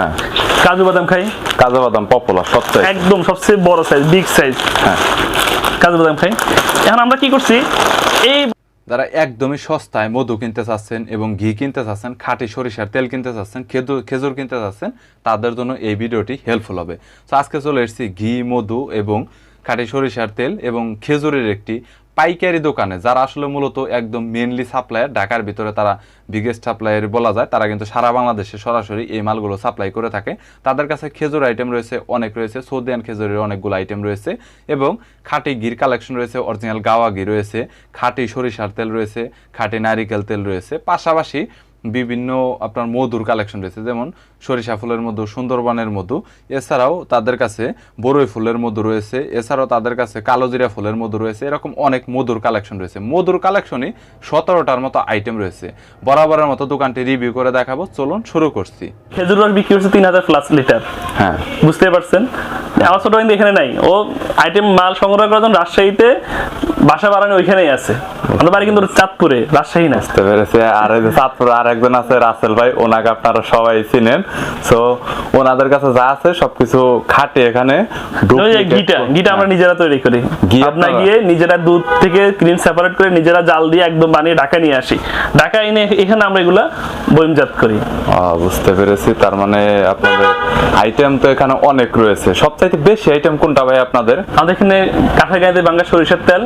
হ্যাঁ। কাজু বাদাম খাই? কাজু বাদাম পপুলার সবচেয়ে একদম সবচেয়ে বড় সাইজ বিগ সাইজ হ্যাঁ। কাজু বাদাম খাই। এখন আমরা কি করছি? এই যারা একদমই সস্তায় মধু কিনতে চাচ্ছেন এবং ঘি কিনতে চাচ্ছেন খাঁটি সরিষার তেল কিনতে চাচ্ছেন খেজুর খেজুর কিনতে চাচ্ছেন তাদের জন্য এই ভিডিওটি হেল্পফুল হবে। তো আজকে চলে এসেছি ঘি মধু এবং খাঁটি সরিষার তেল এবং খেজুরের একটি পাইকারি দোকানে, যারা আসলে মূলত একদম মেনলি সাপ্লায়ার ঢাকার ভিতরে তারা বিগেস্ট সাপ্লায়ার বলা যায়, তারা কিন্তু সারা বাংলাদেশে সরাসরি এই মালগুলো সাপ্লাই করে থাকে। তাদের কাছে খেজুর আইটেম রয়েছে, অনেক রয়েছে, সৌদিয়ান খেজুরের অনেকগুলো আইটেম রয়েছে এবং খাটি ঘির কালেকশন রয়েছে অরিজিনাল গাওয়া ঘি রয়েছে, খাটি সরিষার তেল রয়েছে, খাটি নারিকেল তেল রয়েছে। পাশাপাশি বিভিন্ন আপনার মধুর কালেকশন রয়েছে। যেমন সরিষা ফুলের মধু সুন্দরবনের মধু। এছাড়াও তাদের কাছে বরই ফুলের মধু রয়েছে। এছাড়াও তাদের কাছে কালোজিরা ফুলের মধু রয়েছে। এরকম অনেক মধুর কালেকশন রয়েছে। মধুর কালেকশনই সতেরোটার মতো আইটেম রয়েছে। বরাবরের মতো দোকানটি রিভিউ করে দেখাবো। চলুন শুরু করছি। খেজুর রস বিক্রি হচ্ছে তিন হাজার প্লাস লিটার হ্যাঁ। বুঝতে পারছেন? আমার ছোট কিন্তু এখানে নাই। ও আইটেম মাল সংগ্রহ করার জন্য রাজশাহীতে বাসা বাড়ানো ওইখানেই আছে। আমাদের বাড়ি কিন্তু চাঁদপুরে রাজশাহী না। বুঝতে পেরেছে। আর চাঁদপুরে আরেকজন আছে রাসেল ভাই ওনাকে আপনারা সবাই চিনেন। সো ওনাদের কাছে যা আছে সবকিছু খাটে এখানে। ঘিটা ঘিটা আমরা নিজেরা তৈরি করি। গিয়ে নিজেরা দুধ থেকে ক্রিম সেপারেট করে নিজেরা জাল দিয়ে একদম বানিয়ে ঢাকা নিয়ে আসি। ঢাকা এনে এখানে আমরা এগুলা বয়মজাত করি। বুঝতে পেরেছি। তার মানে আপনাদের আইটেম তো এখানে অনেক রয়েছে। সবচাইতে বেশি আইটেম কোনটা ভাই আপনাদের? আমাদের এখানে কাঁথা গাঁয়েতে বাংলা সরিষার তেল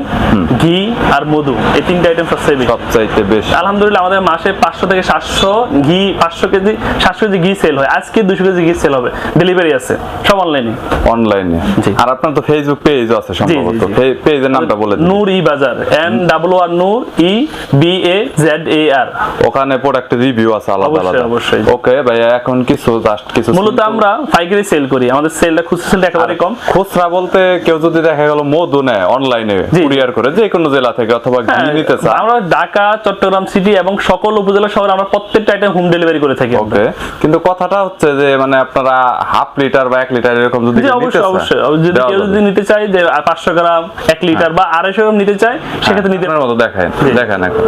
ঘি আর মধু। এই তিনটা আইটেম সবচেয়ে বেশি। সবচাইতে বেশি। আলহামদুলিল্লাহ আমাদের মাসে পাঁচশো থেকে সাতশো ঘি পাঁচশো কেজি সাতশো কেজি ঘি সেল হয়। আজকে দুশো কেজি ঘি সেল হবে। ডেলিভারি আছে। সব অনলাইনে অনলাইনে আর আপনার তো ফেসবুক পেজ আছে সম্ভবত। পেজের নামটা বলে Noor e Bazar N double R Noor e B A Z A R ওখানে প্রোডাক্টের রিভিউ আছে আলাদা আলাদা। অবশ্যই। ওকে ভাইয়া এখন কিছু জাস্ট কিছু মূলত আমরা পাইকারি সেল করি। আমাদের সেলটা খুচরা সেলটা একেবারে কম। খুচরা বলতে কেউ যদি দেখা গেল মধু নেয় অনলাইনে। কুরিয়ার করে যে কোনো জেলা থেকে অথবা ঘি হ্যাঁ, নিতে চায়। আমরা ঢাকা চট্টগ্রাম সিটি এবং সকল উপজেলা শহরে আমরা প্রত্যেকটা আইটেম হোম ডেলিভারি করে থাকি ওকে কিন্তু কথাটা হচ্ছে যে মানে আপনারা হাফ লিটার বা এক লিটার এরকম যদি অবশ্যই অবশ্যই। যদি কেউ যদি নিতে চায় যে পাঁচশো গ্রাম এক লিটার বা আড়াইশো গ্রাম নিতে চায় সেক্ষেত্রে নিতে আপনার মতো দেখেন জি। দেখেন এখন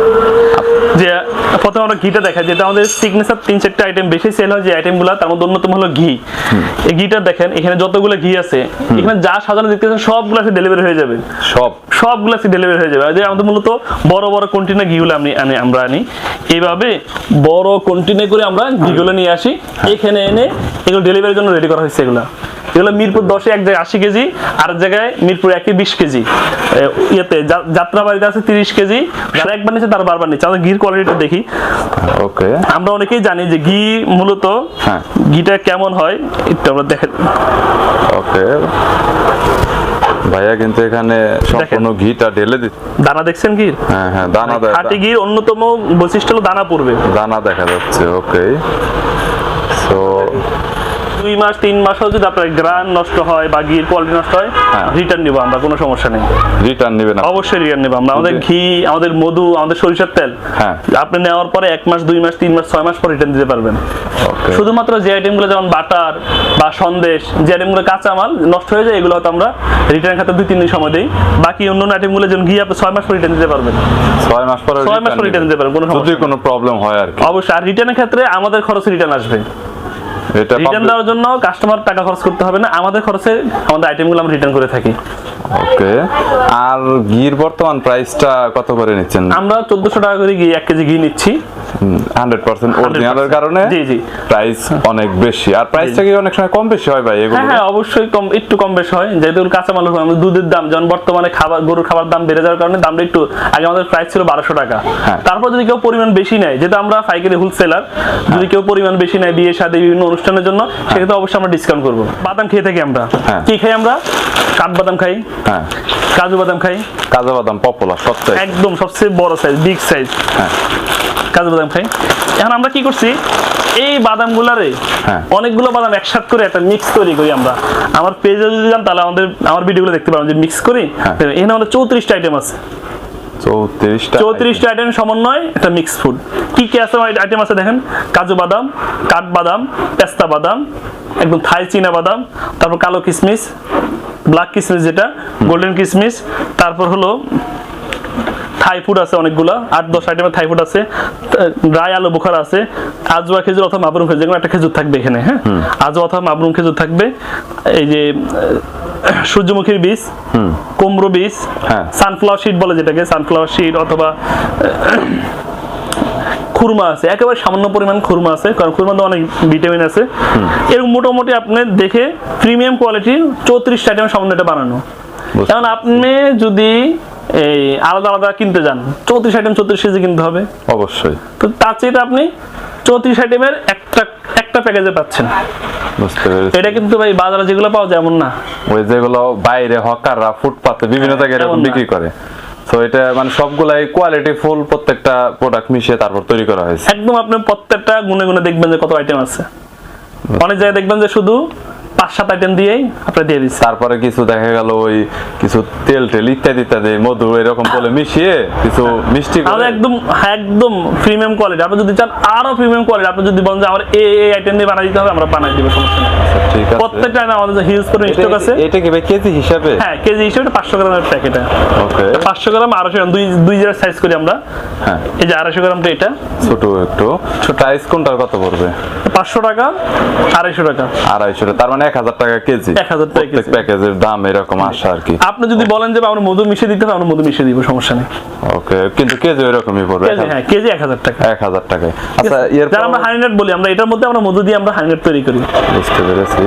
যে প্রথমে আমরা ঘিটা দেখাই যেটা আমাদের সিগনেচার তিন চারটা আইটেম বেশি সেল হয় যে আইটেমগুলো তার মধ্যে অন্যতম হলো ঘি। এই ঘিটা দেখেন এখানে যতগুলো ঘি আছে এখানে যা সাজানো দেখতেছেন সবগুলো ডেলিভারি হয়ে যাবে। সব। সবগুলো ডেলিভারি হয়ে যাবে। যে আমাদের মূলত বড় বড় কন্টেনার ঘিগুলো আমি আনি আমরা আনি। এইভাবে বড় কন্টেনার করে আমরা ঘিগুলো নিয়ে আসি এখানে এনে এগুলো ডেলিভারির জন্য রেডি করা হয়েছে এগুলো। এগুলো মিরপুর দশে এক জায়গায় আশি কেজি আর এক জায়গায় মিরপুর একে বিশ কেজি। ইয়েতে যাত্রাবাড়িতে আছে তিরিশ কেজি যারা একবার নিচ্ছে তারা বারবার নিচ্ছে। আমাদের ঘির কোয়ালিটিটা দেখি। ওকে আমরা অনেকেই জানি যে ঘি মূলত হ্যাঁ। ঘিটা কেমন হয় একটু আমরা দেখেন ওকে ভাইয়া কিন্তু এখানে সম্পূর্ণ ঘিটা ঢেলে দিচ্ছে। দানা দেখছেন ঘি হ্যাঁ হ্যাঁ দানা দে- খাঁটি ঘির অন্যতম বৈশিষ্ট্য হলো দানা পড়বে। দানা দেখা যাচ্ছে ওকে সো দুই মাস তিন মাসও যদি আপনার গ্রান নষ্ট হয় বা ঘির কোয়ালিটি নষ্ট হয় হ্যাঁ। রিটার্ন নিবো আমরা কোনো সমস্যা নেই। রিটার্ন নেবেন? অবশ্যই রিটার্ন নেব আমরা। আমাদের ঘি আমাদের মধু আমাদের সরিষার তেল হ্যাঁ। আপনি নেওয়ার পরে এক মাস দুই মাস তিন মাস ছয় মাস পর রিটার্ন দিতে পারবেন। ওকে শুধুমাত্র যে আইটেমগুলো যেমন বাটার বা সন্দেশ যে আইটেমগুলো কাঁচা মাল নষ্ট হয়ে যায় এগুলো হয়তো আমরা রিটার্ন খাতে দুই তিন দিন সময় দিই। বাকি অন্য আইটেমগুলো যেমন ঘি আপনি ছয় মাস পর রিটার্ন দিতে পারবেন। ছয় মাস পরে ছয় মাস পর রিটার্ন দিতে পারবেন কোনো সমস্যা। কোনো প্রবলেম হয় আর অবশ্যই আর রিটার্নের ক্ষেত্রে আমাদের খরচে রিটার্ন আসবে। রিটার্ন দেওয়ার জন্য কাস্টমার টাকা খরচ করতে হবে না। আমাদের খরচে আমাদের আইটেমগুলো আমরা রিটার্ন করে থাকি। ওকে। আর ঘির বর্তমান প্রাইসটা কত করে নিচ্ছেন? আমরা চোদ্দশো টাকা করে ঘি এক কেজি ঘি নিচ্ছি। হান্ড্রেড পার্সেন্ট অরিজিনালের কারণে জি, জি। প্রাইস অনেক বেশি। আর প্রাইসটা কি অনেক সময় কম বেশি হয় ভাই এগুলো? হ্যাঁ হ্যাঁ অবশ্যই কম একটু কম বেশ হয়। যেহেতু কাঁচামাল আমাদের দুধের দাম যেমন বর্তমানে খাবার গরুর খাবার দাম বেড়ে যাওয়ার কারণে দামটা একটু আগে আমাদের প্রাইস ছিল বারোশো টাকা। হ্যাঁ। তারপর যদি কেউ পরিমাণ বেশি নেয় যেহেতু আমরা পাইকারি হোলসেলার যদি কেউ পরিমাণ বেশি নেয় বিয়ে শাদী বিভিন্ন অনুষ্ঠানের জন্য সেক্ষেত্রে অবশ্যই আমরা ডিসকাউন্ট করব। বাদাম খেয়ে থাকি আমরা। হ্যাঁ। কি খাই আমরা? কাঠবাদাম খাই। হ্যাঁ। কাজু বাদাম খাই? কাজু বাদাম পপুলার সবচেয়ে একদম সবচেয়ে বড় সাইজ বিগ সাইজ হ্যাঁ। কাজু বাদাম খাই। এখন আমরা কি করছি? এই বাদামগুলারে হ্যাঁ। অনেকগুলো বাদাম একসাথে করে একটা মিক্স তৈরি করি আমরা। আমার পেজে যদি যান তাহলে আমাদের আমার ভিডিওগুলো দেখতে পাবেন। যে মিক্স করি হ্যাঁ। এখানে আমাদের চৌত্রিশটা আইটেম আছে। চৌত্রিশটা চৌত্রিশটা আইটেম সমন্বয় একটা মিক্স ফুড কি কি আছে আইটেম আছে দেখেন? কাজু বাদাম কাঠবাদাম পেস্তা বাদাম একদম থাই চীনা বাদাম তারপর কালো কিশমিশ ব্ল্যাক কিশমিশ যেটা গোল্ডেন কিশমিশ তারপর হলো থাই ফুড আছে অনেকগুলো আট দশ আইটেমের থাই ফুড আছে ড্রাই আলু বোখারা আছে আজওয়া খেজুর অথবা মাবরুম খেজুর যেগুলো একটা খেজুর থাকবে এখানে হ্যাঁ? আজওয়া অথবা মাবরুম খেজুর থাকবে এই যে সূর্যমুখীর বীজ কুমড়ো বীজ হ্যাঁ। সানফ্লাওয়ার সিড বলে যেটাকে সানফ্লাওয়ার সিড অথবা খুরমা আছে। একেবারে সামান্য পরিমাণ খুরমা আছে কারণ খুরমাতে অনেক ভিটামিন আছে। এরকম মোটামুটি আপনি দেখে প্রিমিয়াম কোয়ালিটির চৌত্রিশটা আইটেম সামান্য এটা বানানো। কারণ এখন আপনি যদি এই আলাদা আলাদা কিনতে যান। চৌত্রিশ আইটেম চৌত্রিশ কেজি কিনতে হবে। অবশ্যই। তো তার চেয়ে আপনি চৌত্রিশ আইটেমের একটা একটা প্যাকেজে পাচ্ছেন। এটা কিন্তু ভাই বাজারে যেগুলো পাওয়া যায় এমন না। ওই যেগুলো বাইরে হকাররা ফুটপাতে বিভিন্ন জায়গায় এরকম বিক্রি করে। তো এটা মানে সবগুলাই কোয়ালিটি ফুল প্রত্যেকটা প্রোডাক্ট মিশিয়ে তারপর তৈরি করা হয়েছে। একদম আপনি প্রত্যেকটা গুনে গুনে দেখবেন যে কত আইটেম আছে। অনেক জায়গায় দেখবেন যে শুধু পাঁচ সাত আইটেম দিয়েই আপনি দিয়ে দিচ্ছে তারপরে কিছু দেখা গেল ওই কিছু তেল টেল ইত্যাদি ইত্যাদি মধু এরকম বলে মিশিয়ে কিছু মিষ্টি আর একদম একদম প্রিমিয়াম কোয়ালিটি আপনি যদি চান আরও প্রিমিয়াম কোয়ালিটি আপনি যদি বলেন যে আমার এই এই আইটেম দিয়ে বানাই দিতে হবে আমরা বানাই দিব সমস্যা নেই। আচ্ছা, ঠিক আছে। প্রত্যেকটা আমাদের হিউজ করে স্টক আছে। এটা- এটা কি কেজি হিসাবে? হ্যাঁ কেজি হিসেবে পাঁচশো গ্রামের প্যাকেট ওকে। পাঁচশো গ্রাম আড়াইশো গ্রাম দুই দুই জায়গায় সাইজ করি আমরা। হ্যাঁ। এই যে আড়াইশো গ্রামটা এটা। ছোট একটু। প্রাইস কোনটার কত পড়বে? পাঁচশো টাকা আড়াইশো টাকা। আড়াইশো টাকা, তার মানে এক হাজার টাকা কেজি। 1000 টাকা কেজি। প্যাকেজের দাম এরকম আসে আর কি। আপনি যদি বলেন যে আমরা মধু মিশিয়ে দিতে আমরা মধু মিশিয়ে দিব সমস্যা নেই। ওকে কিন্তু কেজি এরকমই পড়বে। হ্যাঁ কেজি এক হাজার টাকা। এক হাজার টাকায়। আচ্ছা এর যারা আমরা হানিনেট বলি আমরা এটার মধ্যে আমরা মধু দিয়ে আমরা হানিনেট তৈরি করি। বুঝতে পেরেছি।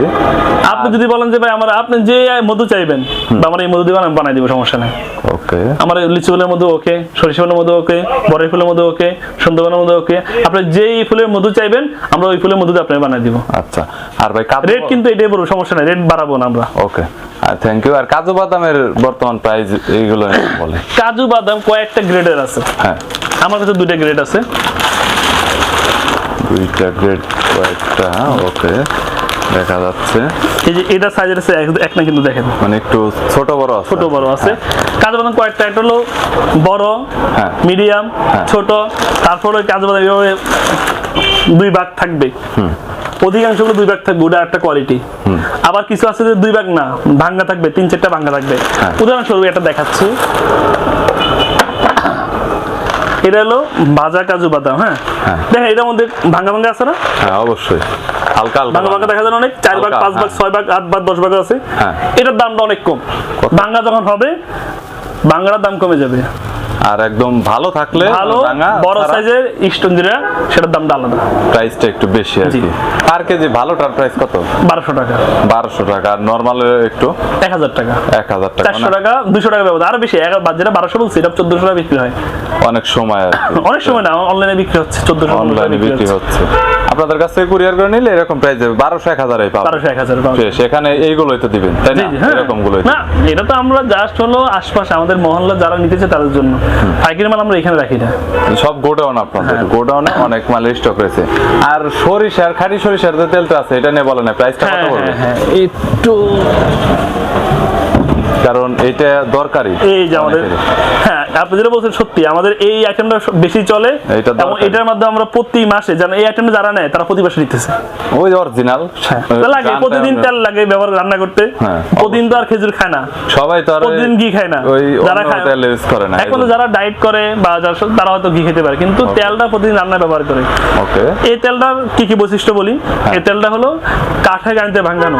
আপনি যদি বলেন যে ভাই আমার আপনি যে মধু চাইবেন বা আমরা এই মধু দিয়ে আমি বানাই দিব সমস্যা নেই। ওকে। আমার লিচু ফুলের মধু ওকে সরিষা ফুলের মধু ওকে বড়ই ফুলের মধু ওকে সুন্দরবনের মধু ওকে। আপনি যেই ফুলের মধু চাইবেন আমরা ওই ফুলের মধু দিয়ে আপনাকে বানাই দিব। আচ্ছা। আর ভাই কাজু রেট কিন্তু এটাই বলব সমস্যা নাই রেট বাড়াবো না আমরা। ওকে আর থ্যাংক ইউ আর কাজু বাদামের বর্তমান প্রাইস এইগুলো বলে। কাজু বাদাম কয়েকটা গ্রেডের আছে। হ্যাঁ। আমার কাছে দুইটা গ্রেড আছে। দুইটা গ্রেড কয়েকটা ওকে দেখা যাচ্ছে। এই যে এটা সাইজের আছে এক- না কিন্তু দেখেন। মানে একটু ছোট বড় আছে। ছোট বড় আছে। কাজু বাদাম কয়েকটা একটা হলো বড় হ্যাঁ। মিডিয়াম হ্যাঁ। ছোট তারপরে কাজু বাদাম এভাবে দুই ভাগ থাকবে অধিকাংশগুলো দুই ভাগ থাকবে ওটা একটা কোয়ালিটি আবার কিছু আছে যে দুই ভাগ না ভাঙ্গা থাকবে তিন চারটা ভাঙ্গা থাকবে। হ্যাঁ। উদাহরণস্বরূপ এটা দেখাচ্ছি। এটা হলো ভাজা কাজু বাদাম হ্যাঁ? হ্যাঁ। দেখেন এটার মধ্যে ভাঙ্গা ভাঙ্গা আছে না? হ্যাঁ অবশ্যই। হালকা হালকা ভাঙ্গা ভাঙ্গা দেখা যায় অনেক? চার ভাগ পাঁচ ভাগ। ছয় ভাগ আট ভাগ দশ ভাগ আছে। এটার দামটা অনেক কম। ভাঙ্গা যখন হবে ভাঙ্গার দাম কমে যাবে। আর একদম ভালো থাকলে ভালো বড় সাইজের স্টোন যেটা সেটার দামটা আলাদা। প্রাইসটা একটু বেশি আর কি। পার কেজি ভালোটার প্রাইস কত? 1200 টাকা। 1200 টাকা। আর নরমাল একটু? এক হাজার টাকা। এক হাজার টাকা চারশো মানে টাকা 200 টাকা ব্যবধান। আরও বেশি যেটা বারোশো বলছি এটা 1400 টাকা বিক্রি হয়। অনেক সময় আর অনেক সময় না অনলাইনে বিক্রি হচ্ছে চোদ্দশো অনলাইনে বিক্রি হচ্ছে। আপনাদের কাছ থেকে কুরিয়ার করে নিলে এরকম প্রাইস যাবে বারোশো এক হাজারই পাবেন। বারোশো এক হাজার সেখানে এইগুলোই তো দিবেন তাই না? হ্যাঁ। এরকম গুলোই না এটা তো আমরা জাস্ট হলো আশপাশে আমাদের মহল্লা যারা নিতেছে তাদের জন্য। পাইকারি মাল আমরা এখানে রাখি না। সব গোডাউন আপনাদের গোডাউনে অনেক মালের স্টক রয়েছে। আর সরিষার খাঁটি সরিষার যে তেলটা আছে এটা নিয়ে বলেন প্রাইসটা কত হ্যাঁ হ্যাঁ হ্যাঁ একটু কারণ এটা দরকারি এই যে আমাদের হ্যাঁ আপনি যেটা বলছেন সত্যি আমাদের এই আইটেমটা বেশি চলে এবং এটার মাধ্যমে আমরা প্রতি মাসে জানেন এই আইটেমটা যারা নেয় তারা প্রতি মাসে নিতেছে। ওই অরিজিনাল তেল লাগে প্রতিদিন তেল লাগে ব্যবহার রান্না করতে। হ্যাঁ, প্রতিদিন তো আর খেজুর খায় না। সবাই তো আর প্রতিদিন ঘি খায় না। ওই যারা খায় তেল ইউজ করে না এখন যারা ডায়েট করে বা যারা তারা হয়তো ঘি খেতে পারে কিন্তু তেলটা প্রতিদিন রান্না ব্যবহার করে। ওকে এই তেলটার কি কি বৈশিষ্ট্য বলি? হ্যাঁ। এই তেলটা হলো কাঠে গানিতে ভাঙানো।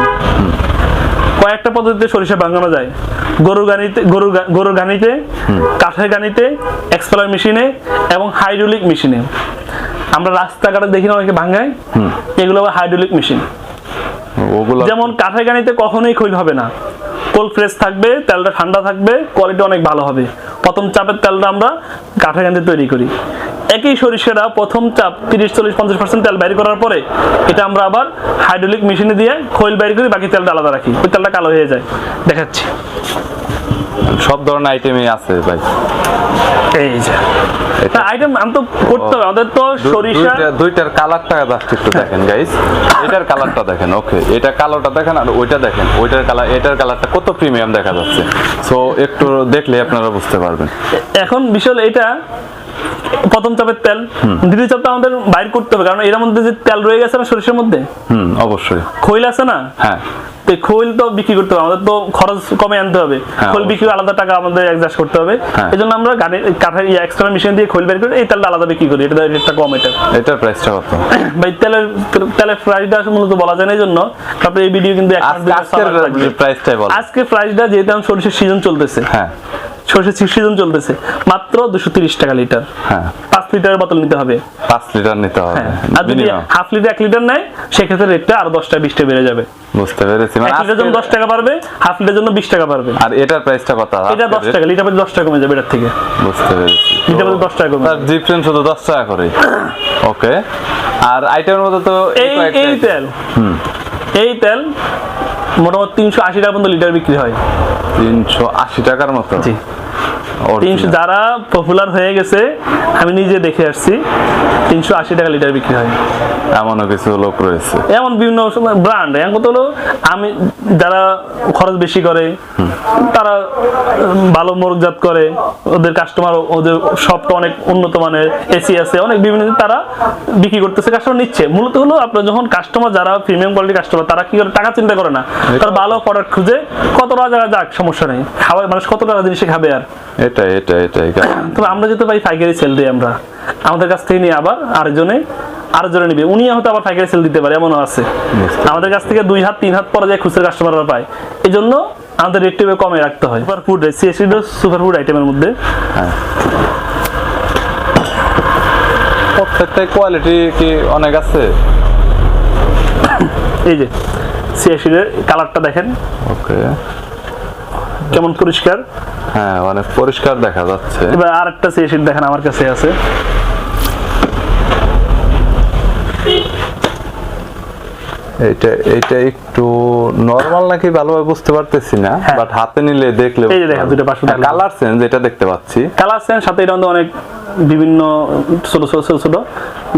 কয়েকটা পদ্ধতিতে সরিষা ভাঙানো যায়। গরুর গানিতে গরু গরুর গানিতে কাঠের গানিতে এক্সপ্লার মেশিনে এবং হাইড্রোলিক মেশিনে। আমরা রাস্তাঘাটে দেখি না অনেকে ভাঙায়। এগুলো আবার হাইড্রোলিক মেশিন। যেমন কাঠের গানিতে কখনোই ক্ষয় হবে না। কোল্ড ফ্রেশ থাকবে, তেলটা ঠান্ডা থাকবে কোয়ালিটি অনেক ভালো হবে। প্রথম চাপের তেলটা আমরা কাঠের গানিতে তৈরি করি। একই সরিষাটা প্রথম চাপ তিরিশ, চল্লিশ, পঞ্চাশ পার্সেন্ট তেল বাইর করার পরে এটা আমরা আবার হাইড্রোলিক মেশিনে দিয়ে খৈল বাইর করি বাকি তেলটা আলাদা রাখি। ওই তেলটা কালো হয়ে যায়। দেখাচ্ছি। সব ধরনের আইটেমই আছে ভাই। এই যে। এটা- আইটেম আমি তো করতে হবে আমাদের তো সরিষা দুইটা- দুইটার কালারটা জাস্ট একটু দেখেন গাইস এটার কালারটা দেখেন ওকে এটা কালোটা দেখেন আর ওইটা দেখেন। ওইটার কালার এটার কালারটা কত প্রিমিয়াম দেখা যাচ্ছে। সো একটু দেখলে আপনারা বুঝতে পারবেন। এখন বিশাল এটা প্রথম চাপের তেল। দ্বিতীয় চাপটা আমাদের বাইর করতে হবে কারণ এর মধ্যে যে তেল রয়ে গেছে না সরিষার মধ্যে? হুম অবশ্যই। খৈল আছে না? হ্যাঁ। খৈল তো বিক্রি করতে হবে আমাদের তো খরচ কমে আনতে হবে। খোল বিক্রি আলাদা টাকা আমাদের অ্যাডজাস্ট করতে হবে। হ্যাঁ। এই জন্য আমরা কাঠের এক্সট্রা মেশিন দিয়ে খোল বের করে এই তেলটা আলাদা বিক্রি করি এটা রেটটা কম এটা। এটার প্রাইসটা কত? ভাই তেলের তেলের প্রাইসটা মূলত বলা যায় না এই জন্য তারপরে এই ভিডিও কিন্তু আজকের প্রাইসটাই বল। আজকে প্রাইসটা যেহেতু সরিষার সিজন চলতেছে হ্যাঁ। সরিষার সিজন চলতেছে। মাত্র দুশো তিরিশ টাকা লিটার। হ্যাঁ। পাঁচ লিটারের বোতল নিতে হবে। পাঁচ লিটার নিতে হবে হ্যাঁ। আর যদি হাফ লিটার এক লিটার নেয় সেক্ষেত্রে রেটটা আরও দশ টাকা বিশ টাকা বেড়ে যাবে। বুঝতে পেরেছি। মানে এক লিটার জন্য দশ টাকা পারবে হাফ লিটার জন্য বিশ টাকা পারবে আর এটার প্রাইসটা কত? এটা দশ টাকা লিটার প্রতি দশ টাকা কমে যাবে এটার থেকে। বুঝতে পেরেছি। লিটার প্রতি দশ টাকা কমে যাবে। ডিফারেন্স শুধু দশ টাকা করে। ওকে আর আইটেমের মধ্যে তো এই তেল। এই তেল মোটামুটি তিনশো আশি টাকা পর্যন্ত লিটার বিক্রি হয় তিনশো আশি টাকার মতো জি। তিনশো যারা পপুলার হয়ে গেছে আমি নিজে দেখে আসছি তিনশো আশি টাকা লিটার বিক্রি হয়। এমনও কিছু লোক রয়েছে। এমন বিভিন্ন ব্র্যান্ড এখন কত হলো আমি যারা খরচ বেশি করে তারা ভালো মোরগজাত করে ওদের কাস্টমার ওদের শপটা অনেক উন্নত মানের এসি আছে অনেক বিভিন্ন তারা বিক্রি করতেছে কাস্টমার নিচ্ছে। মূলত হলো আপনার যখন কাস্টমার যারা প্রিমিয়াম কোয়ালিটি কাস্টমার তারা কি করে? টাকা চিন্তা করে না। তারা ভালো প্রোডাক্ট খুঁজে কত টাকা যাক সমস্যা নেই। খাওয়ায় মানুষ কত টাকা জিনিসে খাবে আর? এটাই এটাই এটাই। তবে আমরা যেতে পাই পাইকারি সেল দিই আমরা আমাদের কাছ থেকে নিয়ে আবার আরেকজনে আরেকজনে নিবে। উনি হয়তো আবার পাইকারি সেল দিতে পারে এমনও আছে। আমাদের কাছ থেকে দুই হাত তিন হাত পরে যায় খুচরা কাস্টমাররা পায়। এই জন্য আমাদের রেটটা কমে রাখতে হয়। সুপার ফুড সিএসি সুপার ফুড আইটেমের মধ্যে। হ্যাঁ। প্রত্যেকটাই কোয়ালিটি কি অনেক আছে? এই যে সিএসির কালারটা দেখেন। ওকে কেমন পরিষ্কার? হ্যাঁ অনেক পরিষ্কার দেখা যাচ্ছে। এবার আর একটা সিএসির দেখেন আমার কাছে আছে। এইটা এইটা একটু নরমাল নাকি ভালোভাবে বুঝতে পারতেছি না হ্যাঁ। বাট হাতে নিলে দেখলে এই যে দেখেন, দুটো টাকা। কালার চেঞ্জ এটা দেখতে পাচ্ছি। কালার সেন সাথে এটা অনেক বিভিন্ন ছোট ছোট ছোট ছোট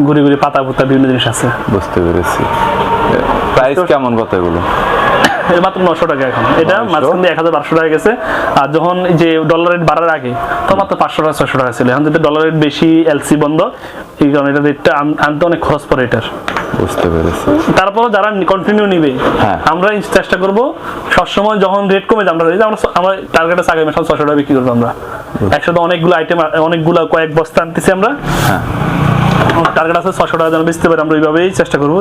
ঘুরি ঘুরি পাতা পুতা বিভিন্ন জিনিস আছে। বুঝতে পেরেছি। প্রাইস কেমন কথা এগুলো? এটা মাত্র নশো টাকা এখন। এটা মাঝখান দিয়ে এক হাজার বারোশো টাকা গেছে। আর যখন যে ডলার রেট বাড়ার আগে তো মাত্র পাঁচশো টাকা ছশো টাকা ছিল। এখন যেটা ডলার রেট বেশি এলসি বন্ধ এই কারণে এটা রেটটা আনতে অনেক খরচ পড়ে এটার। বুঝতে পেরেছি। তারপর যারা কন্টিনিউ নিবে হ্যাঁ। আমরা চেষ্টা করব সবসময় যখন রেট কমে যায় আমরা আমরা আমরা টার্গেটে আগে সব ছশো টাকা বিক্রি করব আমরা। একসাথে অনেকগুলো আইটেম অনেকগুলো কয়েক বস্তা আনতেছি আমরা। হ্যাঁ। টার্গেট আছে ছশো টাকা যেন বেচতে পারি আমরা ওইভাবেই চেষ্টা করব।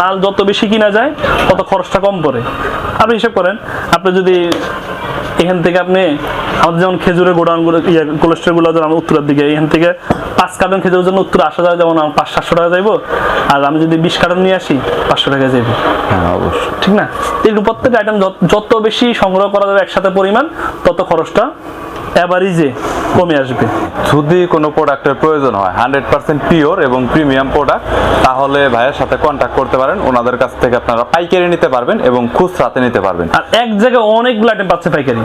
মাল যত বেশি কিনা যায় তত খরচটা কম পড়ে। আপনি হিসাব করেন আপনি যদি এখান থেকে আপনি আমাদের যেমন খেজুরের গোডাউনগুলো ইয়ে কোলেস্ট্রলগুলো যেমন আমার উত্তরের দিকে এখান থেকে পাঁচ কার্টন খেজুরের জন্য উত্তর আসা যায় যেমন পাঁচ সাতশো টাকা যাইবো আর আমি যদি বিশ কার্টন নিয়ে আসি পাঁচশো টাকা যাইবো। হ্যাঁ অবশ্যই। ঠিক না? এরকম প্রত্যেকটা আইটেম যত বেশি সংগ্রহ করা যাবে একসাথে পরিমাণ তত খরচটা অ্যাভারেজে কমে আসবে। যদি কোনো প্রোডাক্টের প্রয়োজন হয় হান্ড্রেড পার্সেন্ট পিওর এবং প্রিমিয়াম প্রোডাক্ট তাহলে ভাইয়ের সাথে কন্ট্যাক্ট করতে পারেন। ওনাদের কাছ থেকে আপনারা পাইকারি নিতে পারবেন এবং খুচরাতে নিতে পারবেন। আর এক জায়গায় অনেকগুলো আইটেম পাচ্ছে পাইকারি।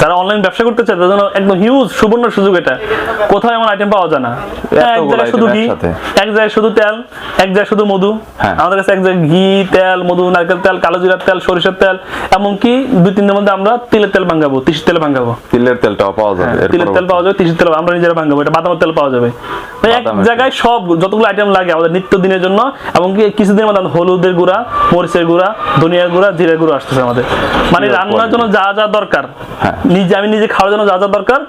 যারা অনলাইন ব্যবসা করতে চায় তাদের জন্য একদম হিউজ সুবর্ণ সুযোগ এটা। কোথাও এমন আইটেম পাওয়া যায় না? এক জায়গায় শুধু ঘি এক জায়গায় শুধু তেল এক জায়গায় শুধু মধু। হ্যাঁ। আমাদের কাছে এক জায়গায় ঘি তেল মধু নারকেল তেল কালো জিরার তেল সরিষার তেল এমনকি দুই তিন দিনের মধ্যে আমরা তিলের তেল ভাঙাবো তিসির তেল ভাঙাবো। তিলের তেলটাও পাওয়া যাবে তিলের তেল পাওয়া যাবে তিসির তেল আমরা নিজেরা ভাঙাবো এটা বাদামের তেল পাওয়া যাবে। এক জায়গায় সব যতগুলো আইটেম লাগে আমাদের নিত্য দিনের জন্য এমনকি কিছুদিনের মধ্যে হলুদের গুঁড়া মরিচের গুঁড়া ধনিয়ার গুঁড়া জিরের গুঁড়া আসতেছে আমাদের। মানে রান্নার জন্য যা যা দরকার হ্যাঁ। নিজে আমি নিজে খাওয়ার জন্য যা যা দরকার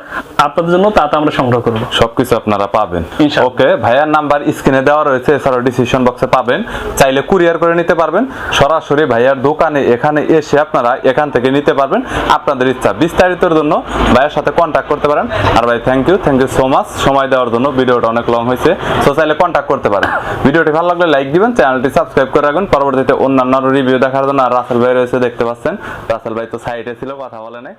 আপনাদের জন্য তা তা আমরা সংগ্রহ করব। সবকিছু আপনারা পাবেন। ওকে ভাইয়ার নাম্বার স্ক্রিনে দেওয়া রয়েছে এছাড়াও ডিসিশন বক্সে পাবেন। চাইলে কুরিয়ার করে নিতে পারবেন। সরাসরি ভাইয়ার দোকানে এখানে এসে আপনারা এখান থেকে নিতে পারবেন আপনাদের ইচ্ছা। বিস্তারিতর জন্য ভাইয়ের সাথে কন্ট্যাক্ট করতে পারেন। আর ভাই thank you thank you so much সময় দেওয়ার জন্য ভিডিওটা অনেক লং হয়েছে। সো চাইলে কন্ট্যাক্ট করতে পারেন। ভিডিওটি ভালো লাগলে লাইক দিবেন চ্যানেলটি সাবস্ক্রাইব করে রাখবেন। পরবর্তীতে অন্যান্য রিভিউ দেখার জন্য আর রাসেল ভাই রয়েছে, দেখতে পাচ্ছেন। রাসেল ভাই তো সাইডে ছিল, কথা বলে নাই।